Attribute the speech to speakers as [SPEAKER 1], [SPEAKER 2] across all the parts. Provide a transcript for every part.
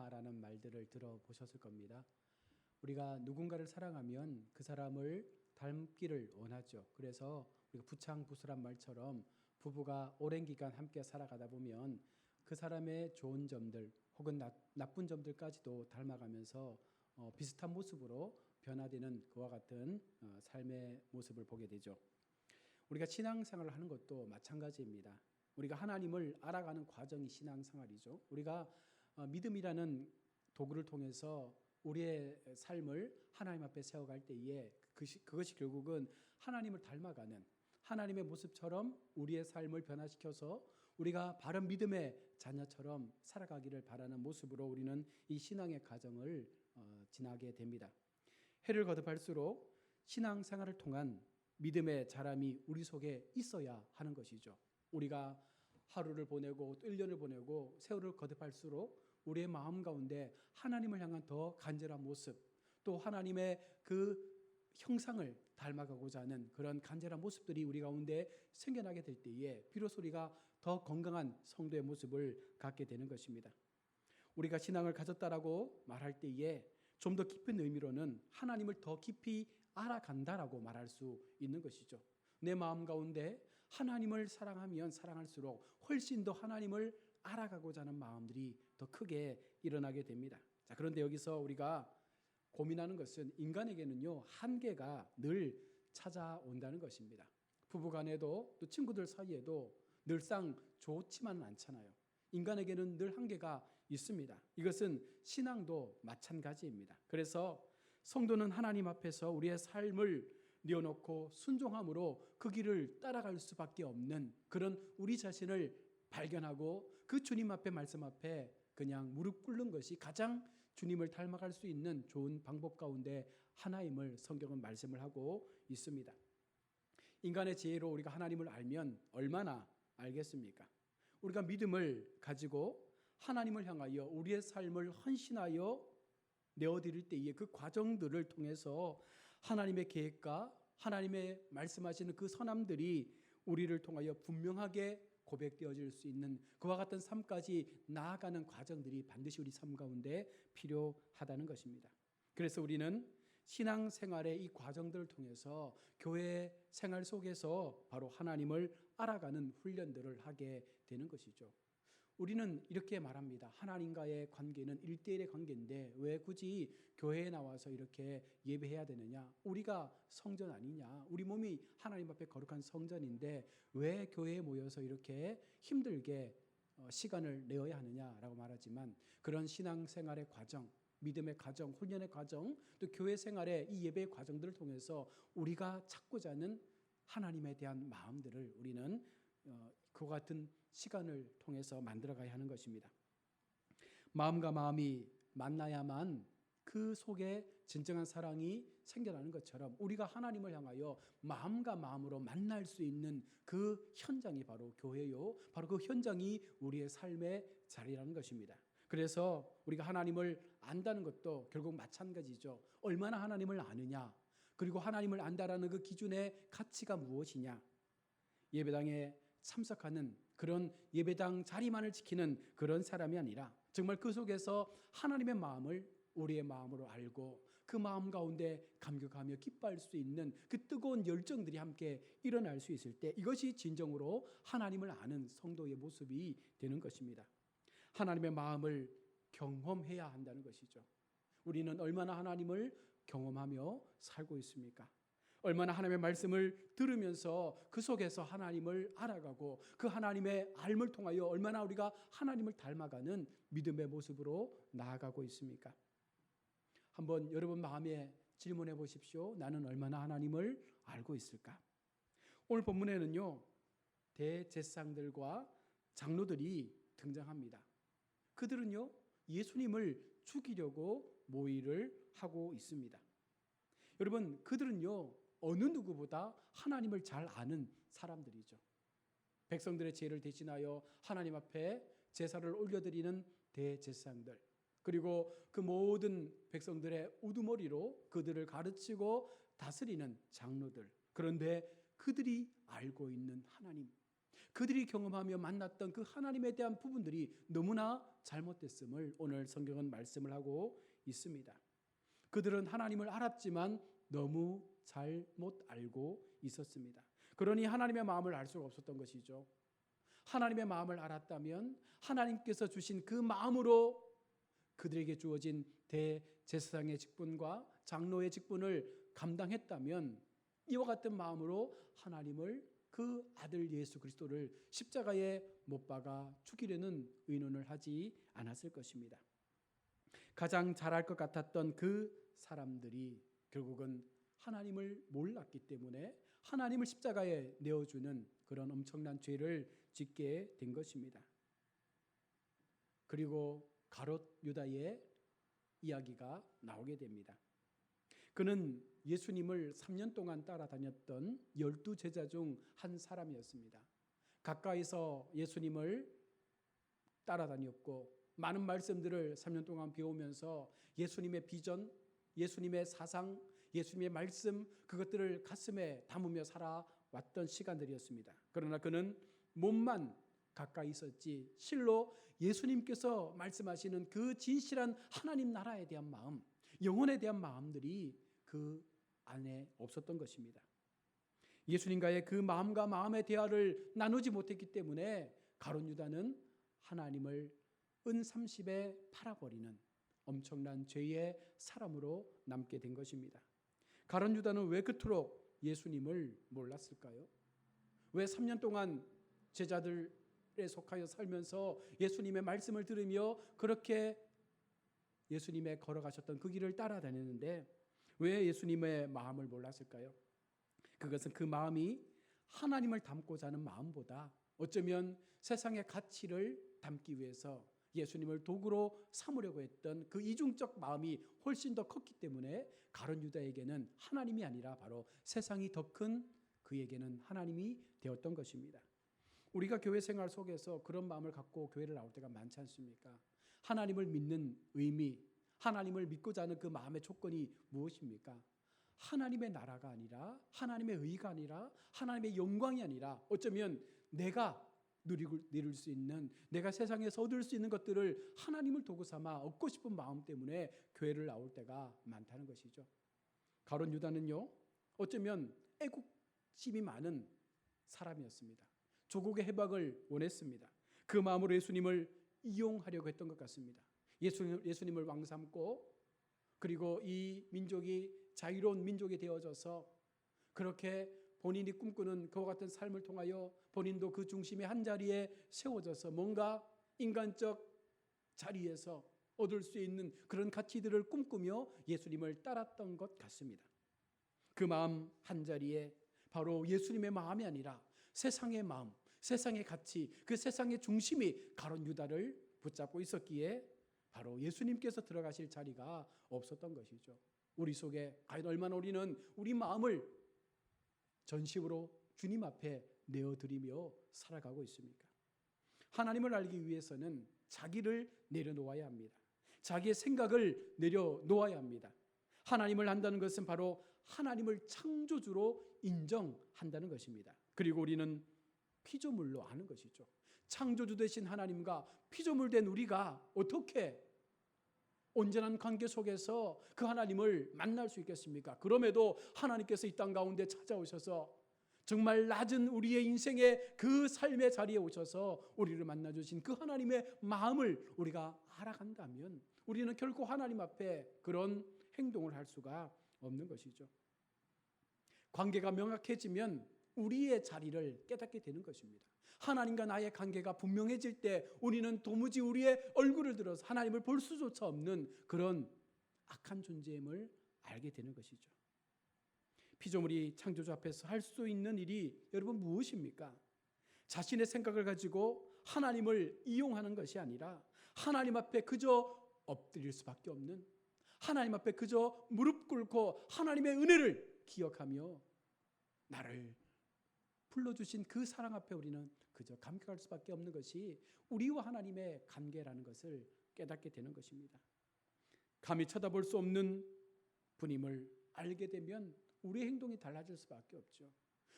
[SPEAKER 1] 사랑하라는 말들을 들어보셨을 겁니다. 우리가 누군가를 사랑하면 그 사람을 닮기를 원하죠. 그래서 우리가 부창부수란 말처럼 부부가 오랜 기간 함께 살아가다 보면 그 사람의 좋은 점들 혹은 나, 나쁜 점들까지도 닮아가면서 어, 비슷한 모습으로 변화되는 그와 같은 어, 삶의 모습을 보게 되죠. 우리가 신앙생활을 하는 것도 마찬가지입니다. 우리가 하나님을 알아가는 과정이 신앙생활이죠. 우리가 어, 믿음이라는 도구를 통해서 우리의 삶을 하나님 앞에 세워갈 때에 그것이, 그것이 결국은 하나님을 닮아가는 하나님의 모습처럼 우리의 삶을 변화시켜서 우리가 바른 믿음의 자녀처럼 살아가기를 바라는 모습으로 우리는 이 신앙의 과정을 어, 지나게 됩니다. 해를 거듭할수록 신앙 생활을 통한 믿음의 자람이 우리 속에 있어야 하는 것이죠. 우리가 하루를 보내고 또 1년을 보내고 세월을 거듭할수록 우리의 마음 가운데 하나님을 향한 더 간절한 모습 또 하나님의 그 형상을 닮아가고자 하는 그런 간절한 모습들이 우리 가운데 생겨나게 될 때에 비로소 우리가 더 건강한 성도의 모습을 갖게 되는 것입니다. 우리가 신앙을 가졌다라고 말할 때에 좀 더 깊은 의미로는 하나님을 더 깊이 알아간다라고 말할 수 있는 것이죠. 내 마음 가운데 하나님을 사랑하면 사랑할수록 훨씬 더 하나님을 알아가고자 하는 마음들이 더 크게 일어나게 됩니다. 자, 그런데 여기서 우리가 고민하는 것은 인간에게는요, 한계가 늘 찾아온다는 것입니다. 부부 간에도 또 친구들 사이에도 늘상 좋지만은 않잖아요. 인간에게는 늘 한계가 있습니다. 이것은 신앙도 마찬가지입니다. 그래서 성도는 하나님 앞에서 우리의 삶을 내어놓고 순종함으로 그 길을 따라갈 수밖에 없는 그런 우리 자신을 발견하고 그 주님 앞에 말씀 앞에 그냥 무릎 꿇는 것이 가장 주님을 닮아갈 수 있는 좋은 방법 가운데 하나임을 성경은 말씀을 하고 있습니다. 인간의 지혜로 우리가 하나님을 알면 얼마나 알겠습니까? 우리가 믿음을 가지고 하나님을 향하여 우리의 삶을 헌신하여 내어드릴 때에 그 과정들을 통해서 하나님의 계획과 하나님의 말씀하시는 그 선함들이 우리를 통하여 분명하게 고백되어질 수 있는 그와 같은 삶까지 나아가는 과정들이 반드시 우리 삶 가운데 필요하다는 것입니다. 그래서 우리는 신앙 생활의 이 과정들을 통해서 교회 생활 속에서 바로 하나님을 알아가는 훈련들을 하게 되는 것이죠. 우리는 이렇게 말합니다. 하나님과의 관계는 일대일의 관계인데 왜 굳이 교회에 나와서 이렇게 예배해야 되느냐? 우리가 성전 아니냐? 우리 몸이 하나님 앞에 거룩한 성전인데 왜 교회에 모여서 이렇게 힘들게 어, 시간을 내어야 하느냐라고 말하지만 그런 신앙생활의 과정, 믿음의 과정, 훈련의 과정, 또 교회 생활의 이 예배의 과정들을 통해서 우리가 찾고자 하는 하나님에 대한 마음들을 우리는 어, 그 같은 시간을 통해서 만들어가야 하는 것입니다. 마음과 마음이 만나야만 그 속에 진정한 사랑이 생겨나는 것처럼 우리가 하나님을 향하여 마음과 마음으로 만날 수 있는 그 현장이 바로 교회요. 바로 그 현장이 우리의 삶의 자리라는 것입니다. 그래서 우리가 하나님을 안다는 것도 결국 마찬가지죠. 얼마나 하나님을 아느냐. 그리고 하나님을 안다라는 그 기준의 가치가 무엇이냐. 예배당에 참석하는 그런 예배당 자리만을 지키는 그런 사람이 아니라 정말 그 속에서 하나님의 마음을 우리의 마음으로 알고 그 마음 가운데 감격하며 기뻐할 수 있는 그 뜨거운 열정들이 함께 일어날 수 있을 때 이것이 진정으로 하나님을 아는 성도의 모습이 되는 것입니다. 하나님의 마음을 경험해야 한다는 것이죠. 우리는 얼마나 하나님을 경험하며 살고 있습니까? 얼마나 하나님의 말씀을 들으면서 그 속에서 하나님을 알아가고 그 하나님의 알을 통하여 얼마나 우리가 하나님을 닮아가는 믿음의 모습으로 나아가고 있습니까? 한번 여러분 마음에 질문해 보십시오. 나는 얼마나 하나님을 알고 있을까? 오늘 본문에는요, 대제상들과 장로들이 등장합니다. 그들은요, 예수님을 죽이려고 모의를 하고 있습니다. 여러분, 그들은요, 어느 누구보다 하나님을 잘 아는 사람들이죠. 백성들의 죄를 대신하여 하나님 앞에 제사를 올려드리는 대제사장들 그리고 그 모든 백성들의 우두머리로 그들을 가르치고 다스리는 장로들 그런데 그들이 알고 있는 하나님 그들이 경험하며 만났던 그 하나님에 대한 부분들이 너무나 잘못됐음을 오늘 성경은 말씀을 하고 있습니다. 그들은 하나님을 알았지만 너무 잘못 알고 있었습니다. 그러니 하나님의 마음을 알 수가 없었던 것이죠. 하나님의 마음을 알았다면 하나님께서 주신 그 마음으로 그들에게 주어진 대제사장의 직분과 장로의 직분을 감당했다면 이와 같은 마음으로 하나님을 그 아들 예수 그리스도를 십자가에 못 박아 죽이려는 의논을 하지 않았을 것입니다. 가장 잘할 것 같았던 그 사람들이 결국은 하나님을 몰랐기 때문에 하나님을 십자가에 내어주는 그런 엄청난 죄를 짓게 된 것입니다. 그리고 가롯 유다의 이야기가 나오게 됩니다. 그는 예수님을 3년 동안 따라다녔던 열두 제자 중 한 사람이었습니다. 가까이서 예수님을 따라다녔고 많은 말씀들을 3년 동안 배우면서 예수님의 비전, 예수님의 사상, 예수님의 말씀 그것들을 가슴에 담으며 살아왔던 시간들이었습니다. 그러나 그는 몸만 가까이 있었지 실로 예수님께서 말씀하시는 그 진실한 하나님 나라에 대한 마음, 영혼에 대한 마음들이 그 안에 없었던 것입니다. 예수님과의 그 마음과 마음의 대화를 나누지 못했기 때문에 가론 유다는 하나님을 은 30에 팔아버리는 엄청난 죄의 사람으로 남게 된 것입니다. 가론 유다는 왜 그토록 예수님을 몰랐을까요? 왜 3년 동안 제자들에 속하여 살면서 예수님의 말씀을 들으며 그렇게 예수님의 걸어가셨던 그 길을 따라다녔는데 왜 예수님의 마음을 몰랐을까요? 그것은 그 마음이 하나님을 닮고자 하는 마음보다 어쩌면 세상의 가치를 담기 위해서 예수님을 도구로 삼으려고 했던 그 이중적 마음이 훨씬 더 컸기 때문에 가론 유다에게는 하나님이 아니라 바로 세상이 더 큰 그에게는 하나님이 되었던 것입니다. 우리가 교회 생활 속에서 그런 마음을 갖고 교회를 나올 때가 많지 않습니까? 하나님을 믿는 의미, 하나님을 믿고자 하는 그 마음의 조건이 무엇입니까? 하나님의 나라가 아니라 하나님의 의가 아니라 하나님의 영광이 아니라 어쩌면 내가 누리고 누릴 수 있는 내가 세상에서 얻을 수 있는 것들을 하나님을 도구 삼아 얻고 싶은 마음 때문에 교회를 나올 때가 많다는 것이죠. 가론 유다는요. 어쩌면 애국심이 많은 사람이었습니다. 조국의 해방을 원했습니다. 그 마음으로 예수님을 이용하려고 했던 것 같습니다. 예수님, 예수님을 왕 삼고 그리고 이 민족이 자유로운 민족이 되어져서 그렇게 본인이 꿈꾸는 그와 같은 삶을 통하여 본인도 그 중심의 한 자리에 세워져서 뭔가 인간적 자리에서 얻을 수 있는 그런 가치들을 꿈꾸며 예수님을 따랐던 것 같습니다. 그 마음 한 자리에 바로 예수님의 마음이 아니라 세상의 마음, 세상의 가치, 그 세상의 중심이 가론 유다를 붙잡고 있었기에 바로 예수님께서 들어가실 자리가 없었던 것이죠. 우리 속에 과연 얼마나 우리는 우리 마음을 전심으로 주님 앞에 내어드리며 살아가고 있습니까? 하나님을 알기 위해서는 자기를 내려놓아야 합니다. 자기의 생각을 내려놓아야 합니다. 하나님을 한다는 것은 바로 하나님을 창조주로 인정한다는 것입니다. 그리고 우리는 피조물로 아는 것이죠. 창조주 되신 하나님과 피조물 된 우리가 어떻게 온전한 관계 속에서 그 하나님을 만날 수 있겠습니까? 그럼에도 하나님께서 이 땅 가운데 찾아오셔서 정말 낮은 우리의 인생의 그 삶의 자리에 오셔서 우리를 만나 주신 그 하나님의 마음을 우리가 알아간다면 우리는 결코 하나님 앞에 그런 행동을 할 수가 없는 것이죠. 관계가 명확해지면 우리의 자리를 깨닫게 되는 것입니다. 하나님과 나의 관계가 분명해질 때 우리는 도무지 우리의 얼굴을 들어서 하나님을 볼 수조차 없는 그런 악한 존재임을 알게 되는 것이죠. 피조물이 창조주 앞에서 할 수 있는 일이 여러분 무엇입니까? 자신의 생각을 가지고 하나님을 이용하는 것이 아니라 하나님 앞에 그저 엎드릴 수밖에 없는 하나님 앞에 그저 무릎 꿇고 하나님의 은혜를 기억하며 나를 불러주신 그 사랑 앞에 우리는 그저 감격할 수밖에 없는 것이 우리와 하나님의 관계라는 것을 깨닫게 되는 것입니다. 감히 쳐다볼 수 없는 분임을 알게 되면 우리의 행동이 달라질 수밖에 없죠.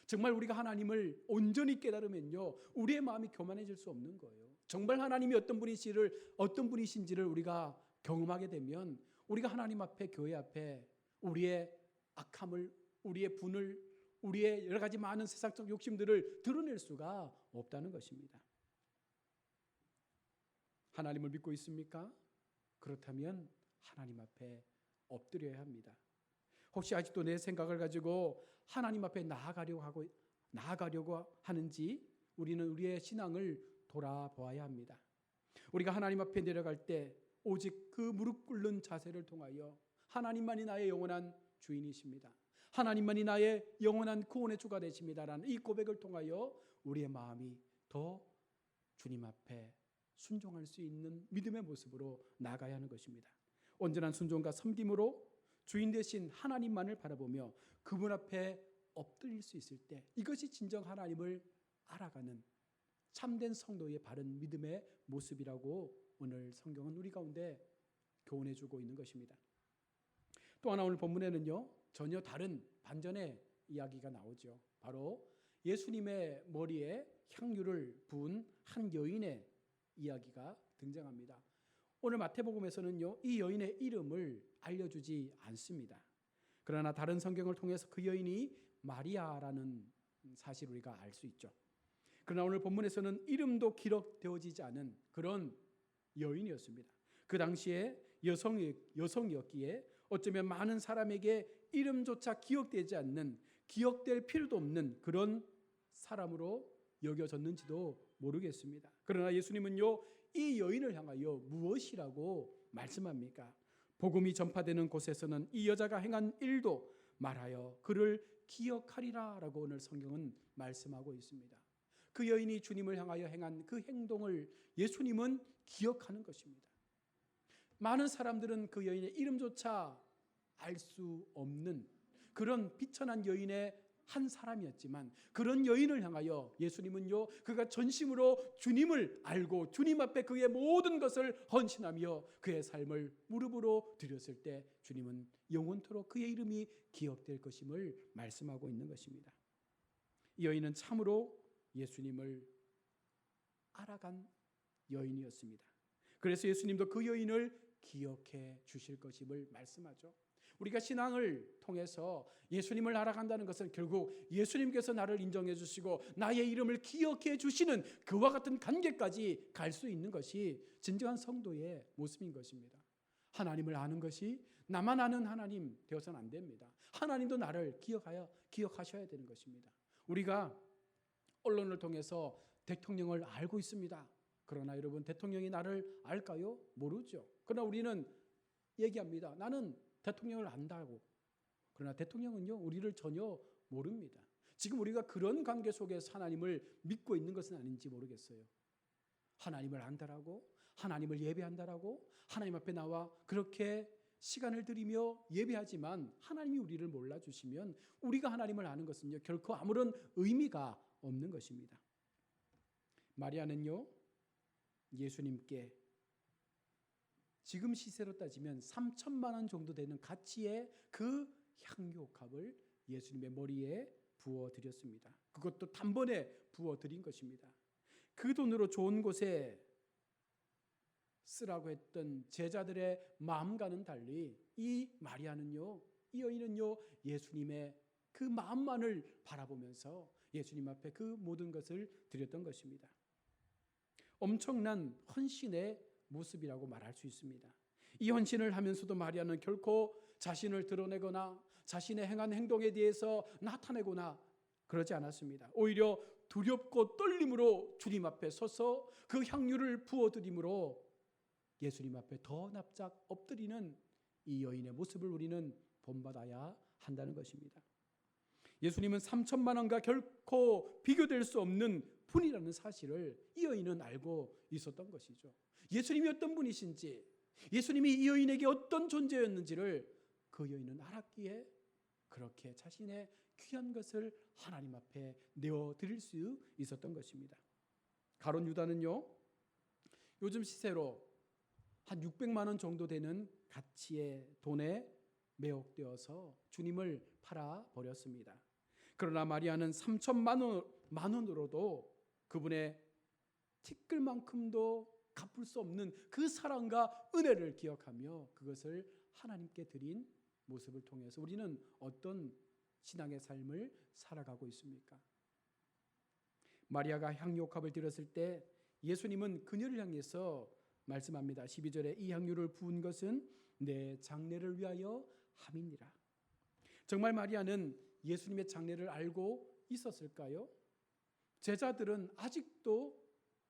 [SPEAKER 1] 정말 우리가 하나님을 온전히 깨달으면요. 우리의 마음이 교만해질 수 없는 거예요. 정말 하나님이 어떤 분이시를 어떤 분이신지를 우리가 경험하게 되면 우리가 하나님 앞에 교회 앞에 우리의 악함을 우리의 분을 우리의 여러 가지 많은 세상적 욕심들을 드러낼 수가 없다는 것입니다. 하나님을 믿고 있습니까? 그렇다면 하나님 앞에 엎드려야 합니다. 혹시 아직도 내 생각을 가지고 하나님 앞에 나아가려고 하고 나아가려고 하는지 우리는 우리의 신앙을 돌아보아야 합니다. 우리가 하나님 앞에 내려갈 때 오직 그 무릎 꿇는 자세를 통하여 하나님만이 나의 영원한 주인이십니다. 하나님만이 나의 영원한 구원의 주가 되십니다라는 이 고백을 통하여 우리의 마음이 더 주님 앞에 순종할 수 있는 믿음의 모습으로 나가야 하는 것입니다. 온전한 순종과 섬김으로 주인 대신 하나님만을 바라보며 그분 앞에 엎드릴 수 있을 때 이것이 진정 하나님을 알아가는 참된 성도의 바른 믿음의 모습이라고 오늘 성경은 우리 가운데 교훈해 주고 있는 것입니다. 또 하나 오늘 본문에는요. 전혀 다른 반전의 이야기가 나오죠. 바로 예수님의 머리에 향유를 부은 한 여인의 이야기가 등장합니다. 오늘 마태복음에서는요. 이 여인의 이름을 알려주지 않습니다. 그러나 다른 성경을 통해서 그 여인이 마리아라는 사실 우리가 알 수 있죠. 그러나 오늘 본문에서는 이름도 기록되어지지 않은 그런 여인이었습니다. 그 당시에 여성 여성이었기에 어쩌면 많은 사람에게 이름조차 기억되지 않는 기억될 필요도 없는 그런 사람으로 여겨졌는지도 모르겠습니다. 그러나 예수님은요 이 여인을 향하여 무엇이라고 말씀합니까? 복음이 전파되는 곳에서는 이 여자가 행한 일도 말하여 그를 기억하리라 라고 오늘 성경은 말씀하고 있습니다. 그 여인이 주님을 향하여 행한 그 행동을 예수님은 기억하는 것입니다. 많은 사람들은 그 여인의 이름조차 알 수 없는 그런 비천한 여인의 한 사람이었지만 그런 여인을 향하여 예수님은요 그가 전심으로 주님을 알고 주님 앞에 그의 모든 것을 헌신하며 그의 삶을 무릎으로 드렸을 때 주님은 영원토록 그의 이름이 기억될 것임을 말씀하고 있는 것입니다. 이 여인은 참으로 예수님을 알아간 여인이었습니다. 그래서 예수님도 그 여인을 기억해 주실 것임을 말씀하죠. 우리가 신앙을 통해서 예수님을 알아간다는 것은 결국 예수님께서 나를 인정해 주시고 나의 이름을 기억해 주시는 그와 같은 관계까지 갈 수 있는 것이 진정한 성도의 모습인 것입니다. 하나님을 아는 것이 나만 아는 하나님 되어서는 안 됩니다. 하나님도 나를 기억하여 기억하셔야 되는 것입니다. 우리가 언론을 통해서 대통령을 알고 있습니다. 그러나 여러분 대통령이 나를 알까요? 모르죠. 그러나 우리는 얘기합니다. 나는 대통령을 안다고. 그러나 대통령은요, 우리를 전혀 모릅니다. 지금 우리가 그런 관계 속에서 하나님을 믿고 있는 것은 아닌지 모르겠어요. 하나님을 안다라고, 하나님을 예배한다라고, 하나님 앞에 나와 그렇게 시간을 들이며 예배하지만 하나님이 우리를 몰라주시면 우리가 하나님을 아는 것은요, 결코 아무런 의미가 없는 것입니다. 마리아는요, 예수님께 지금 시세로 따지면 3천만 원 정도 되는 가치의 그 향유옥합을 예수님의 머리에 부어 드렸습니다. 그것도 단번에 부어 드린 것입니다. 그 돈으로 좋은 곳에 쓰라고 했던 제자들의 마음과는 달리 이 마리아는요, 이 여인은요, 예수님의 그 마음만을 바라보면서 예수님 앞에 그 모든 것을 드렸던 것입니다. 엄청난 헌신의 모습이라고 말할 수 있습니다. 이 헌신을 하면서도 마리아는 결코 자신을 드러내거나 자신의 행한 행동에 대해서 나타내거나 그러지 않았습니다. 오히려 두렵고 떨림으로 주님 앞에 서서 그 향유를 부어드림으로 예수님 앞에 더 납작 엎드리는 이 여인의 모습을 우리는 본받아야 한다는 것입니다. 예수님은 3천만 원과 결코 비교될 수 없는 분이라는 사실을 이 여인은 알고 있었던 것이죠. 예수님이 어떤 분이신지, 예수님이 이 여인에게 어떤 존재였는지를 그 여인은 알았기에 그렇게 자신의 귀한 것을 하나님 앞에 내어 드릴 수 있었던 것입니다. 가론 유다는요. 요즘 시세로 한 600만 원 정도 되는 가치의 돈에 매혹되어서 주님을 팔아 버렸습니다. 그러나 마리아는 3천만 원, 만 원으로도 그분의 티끌만큼도 갚을 수 없는 그 사랑과 은혜를 기억하며 그것을 하나님께 드린 모습을 통해서 우리는 어떤 신앙의 삶을 살아가고 있습니까? 마리아가 향유옥합을 드렸을 때 예수님은 그녀를 향해서 말씀합니다. 12절에 이 향유를 부은 것은 내 장례를 위하여 함이니라. 정말 마리아는 예수님의 장례를 알고 있었을까요? 제자들은 아직도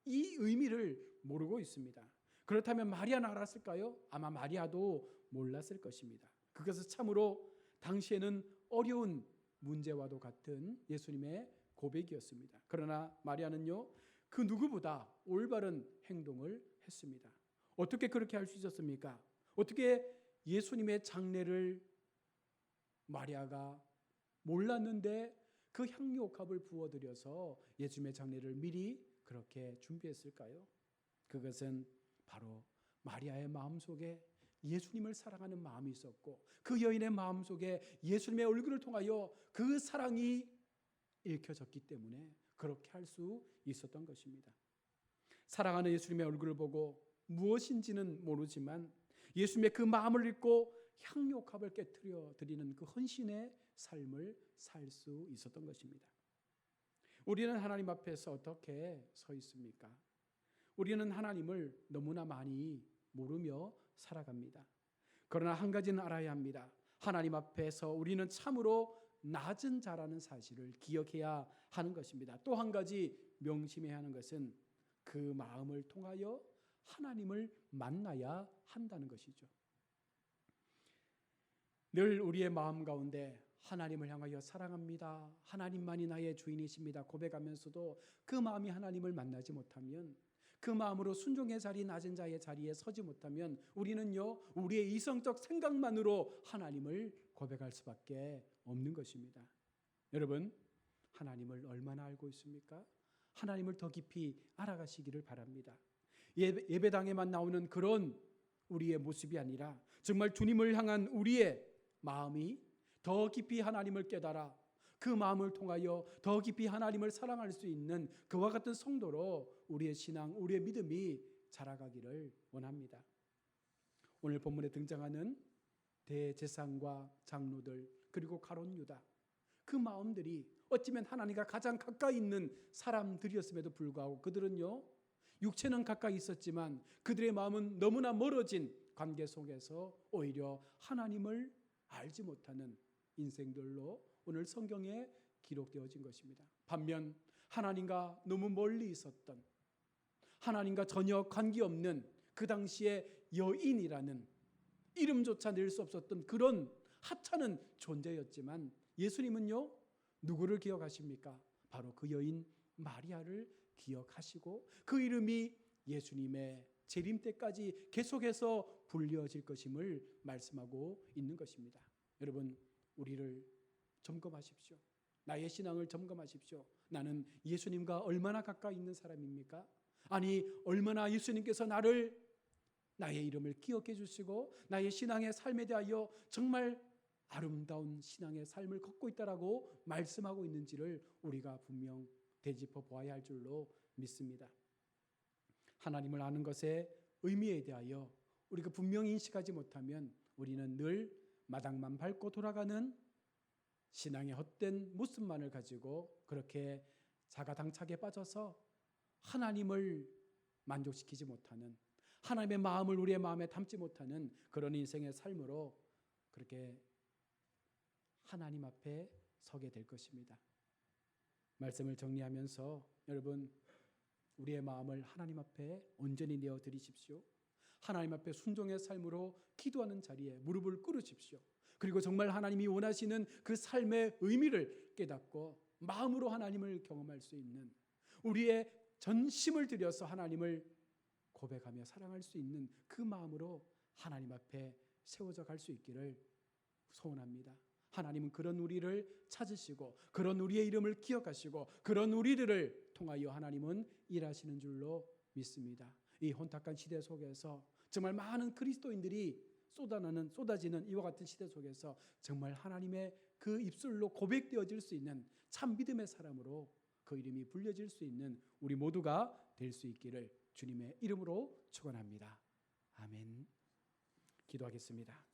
[SPEAKER 1] 이 의미를 모르고 있습니다. 그렇다면 마리아는 알았을까요? 아마 마리아도 몰랐을 것입니다. 그것은 참으로 당시에는 어려운 문제와도 같은 예수님의 고백이었습니다. 그러나 마리아는요, 그 누구보다 올바른 행동을 했습니다. 어떻게 그렇게 할 수 있었습니까? 어떻게 예수님의 장례를 마리아가 몰랐는데 그 향유옥합을 부어드려서 예수님의 장례를 미리 그렇게 준비했을까요? 그것은 바로 마리아의 마음 속에 예수님을 사랑하는 마음이 있었고 그 여인의 마음 속에 예수님의 얼굴을 통하여 그 사랑이 읽혀졌기 때문에 그렇게 할 수 있었던 것입니다. 사랑하는 예수님의 얼굴을 보고 무엇인지는 모르지만 예수님의 그 마음을 읽고 향유옥합을 깨뜨려 드리는 그 헌신의 삶을 살 수 있었던 것입니다. 우리는 하나님 앞에서 어떻게 서 있습니까? 우리는 하나님을 너무나 많이 모르며 살아갑니다. 그러나 한 가지는 알아야 합니다. 하나님 앞에서 우리는 참으로 낮은 자라는 사실을 기억해야 하는 것입니다. 또 한 가지 명심해야 하는 것은 그 마음을 통하여 하나님을 만나야 한다는 것이죠. 늘 우리의 마음 가운데 하나님을 향하여 사랑합니다. 하나님만이 나의 주인이십니다. 고백하면서도 그 마음이 하나님을 만나지 못하면 그 마음으로 순종의 자리 낮은 자의 자리에 서지 못하면 우리는요 우리의 이성적 생각만으로 하나님을 고백할 수밖에 없는 것입니다. 여러분 하나님을 얼마나 알고 있습니까? 하나님을 더 깊이 알아가시기를 바랍니다. 예배, 예배당에만 나오는 그런 우리의 모습이 아니라 정말 주님을 향한 우리의 마음이 더 깊이 하나님을 깨달아 그 마음을 통하여 더 깊이 하나님을 사랑할 수 있는 그와 같은 성도로 우리의 신앙, 우리의 믿음이 자라가기를 원합니다. 오늘 본문에 등장하는 대제사장과 장로들 그리고 가론 유다 그 마음들이 어찌면 하나님과 가장 가까이 있는 사람들이었음에도 불구하고 그들은요 육체는 가까이 있었지만 그들의 마음은 너무나 멀어진 관계 속에서 오히려 하나님을 알지 못하는 인생들로 오늘 성경에 기록되어진 것입니다. 반면 하나님과 너무 멀리 있었던 하나님과 전혀 관계없는 그 당시에 여인이라는 이름조차 낼 수 없었던 그런 하찮은 존재였지만 예수님은요 누구를 기억하십니까? 바로 그 여인 마리아를 기억하시고 그 이름이 예수님의 재림 때까지 계속해서 불려질 것임을 말씀하고 있는 것입니다. 여러분 우리를 점검하십시오. 나의 신앙을 점검하십시오. 나는 예수님과 얼마나 가까이 있는 사람입니까? 아니 얼마나 예수님께서 나를 나의 이름을 기억해 주시고 나의 신앙의 삶에 대하여 정말 아름다운 신앙의 삶을 걷고 있다라고 말씀하고 있는지를 우리가 분명 되짚어 보아야 할 줄로 믿습니다. 하나님을 아는 것의 의미에 대하여 우리가 분명히 인식하지 못하면 우리는 늘 마당만 밟고 돌아가는 신앙의 헛된 모습만을 가지고 그렇게 자가당착에 빠져서 하나님을 만족시키지 못하는 하나님의 마음을 우리의 마음에 담지 못하는 그런 인생의 삶으로 그렇게 하나님 앞에 서게 될 것입니다. 말씀을 정리하면서 여러분 우리의 마음을 하나님 앞에 온전히 내어 드리십시오. 하나님 앞에 순종의 삶으로 기도하는 자리에 무릎을 꿇으십시오. 그리고 정말 하나님이 원하시는 그 삶의 의미를 깨닫고 마음으로 하나님을 경험할 수 있는 우리의 전심을 들여서 하나님을 고백하며 사랑할 수 있는 그 마음으로 하나님 앞에 세워져 갈 수 있기를 소원합니다. 하나님은 그런 우리를 찾으시고 그런 우리의 이름을 기억하시고 그런 우리들을 통하여 하나님은 일하시는 줄로 믿습니다. 이 혼탁한 시대 속에서 정말 많은 그리스도인들이 쏟아나는 쏟아지는 이와 같은 시대 속에서 정말 하나님의 그 입술로 고백되어질 수 있는 참 믿음의 사람으로 그 이름이 불려질 수 있는 우리 모두가 될 수 있기를 주님의 이름으로 축원합니다. 아멘. 기도하겠습니다.